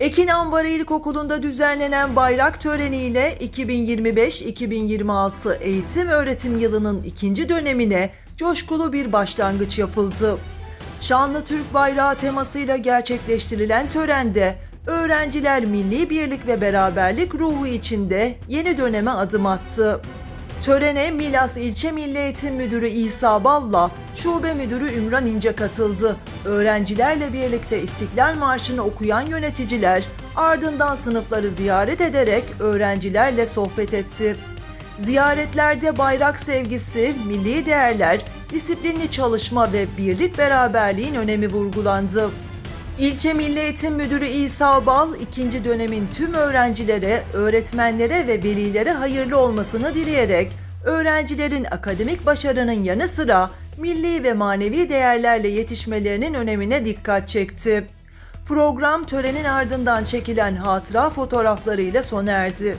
Ekin Ambarı İlkokulu'nda düzenlenen bayrak töreniyle 2025-2026 eğitim öğretim yılının ikinci dönemine coşkulu bir başlangıç yapıldı. Şanlı Türk bayrağı temasıyla gerçekleştirilen törende öğrenciler milli birlik ve beraberlik ruhu içinde yeni döneme adım attı. Törene Milas İlçe Milli Eğitim Müdürü İsa Balla, Şube Müdürü Ümran İnce katıldı. Öğrencilerle birlikte İstiklal Marşı'nı okuyan yöneticiler ardından sınıfları ziyaret ederek öğrencilerle sohbet etti. Ziyaretlerde bayrak sevgisi, milli değerler, disiplinli çalışma ve birlik beraberliğin önemi vurgulandı. İlçe Milli Eğitim Müdürü İsa Bal, ikinci dönemin tüm öğrencilere, öğretmenlere ve velilere hayırlı olmasını dileyerek, öğrencilerin akademik başarının yanı sıra milli ve manevi değerlerle yetişmelerinin önemine dikkat çekti. Program törenin ardından çekilen hatıra fotoğraflarıyla sona erdi.